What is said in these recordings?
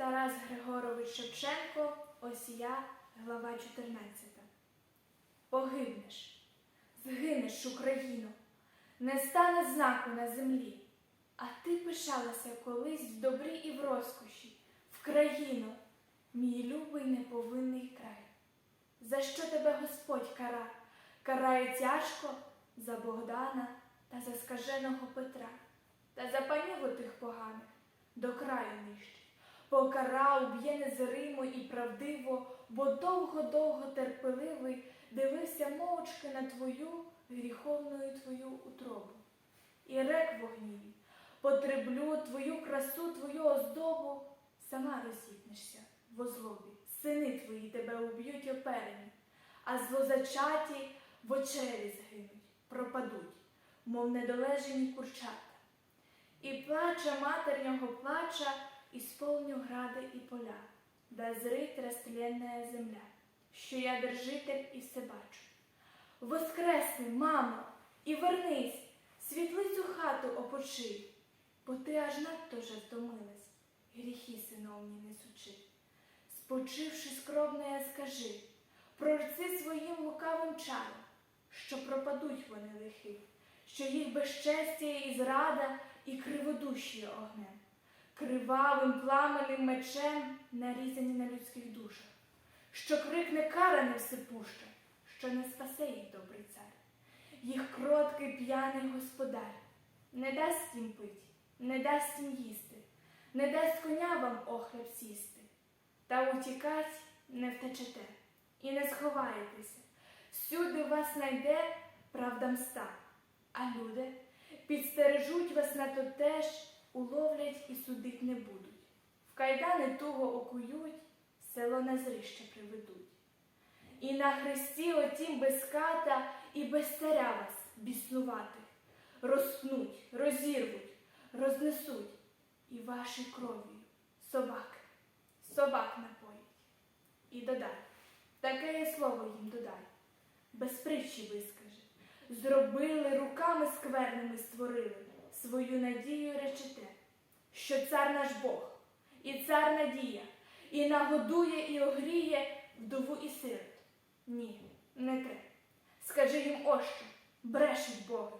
Тарас Григорович Шевченко, Осія, глава 14. Погибнеш, згинеш, Україно, не стане знаку на землі, а ти пишалася колись в добрі і в розкоші, в країну, мій любий неповинний край. За що тебе Господь кара? Карає тяжко за Богдана та за скаженого Петра, та за панів отих поганих. Покарав, б'є незримо і правдиво, бо довго-довго терпеливий дивився мовчки на твою гріховною твою утробу. І рек в потреблю твою красу, твою оздобу, сама розіпнешся в озлобі. Сини твої тебе уб'ють оперені, а злозачаті в очері згинуть, пропадуть, мов недолежені курчата. І плаче матернього плача, ісполню гради і поля, да зрить растленная земля, що я держитель і все бачу. Воскресни, мамо, і вернись, світлицю хату опочи, бо ти аж надто вже втомилась, гріхи синовні несучи. Спочивши скромне, скажи, прорци своїм лукавим чаром, що пропадуть вони лихи, що їх безчестя і зрада і криводуші огнем, кривавим пламенним мечем нарізані на людських душах, що кара не всепуща, що не спасе їх добрий цар, їх кроткий п'яний господар, не дасть їм пить, не дасть їм їсти, не дасть коня вам охляб сісти, та утікать не втечете і не сховаєтеся. Всюди вас найде правда мста, а люди підстережуть вас на то теж, уловлять і. В кайдани туго окують, село на зрище приведуть. І на хресті отім без ката і без царя вас біснувати, розпнуть, розірвуть, рознесуть і ваші кров'ю собаки, собак напоять. І додай, таке є слово їм додай, без притчі вискаже. Зробили руками скверними створили, свою надію речете, що цар наш Бог, і цар надія, і нагодує, і огріє вдову і сирот. Ні, не те. Скажи їм ощо, брешуть Боги.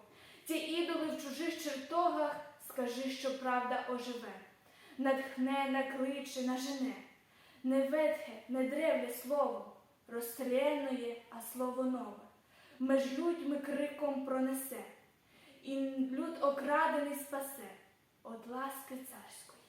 Ті ідоли в чужих чертогах, скажи, що правда оживе, натхне, накличе, нажене. Не ветхе, не древле слово, розстріляє, а слово нове. Меж людьми криком пронесе, і люд окрадений спасе, от ласки царської.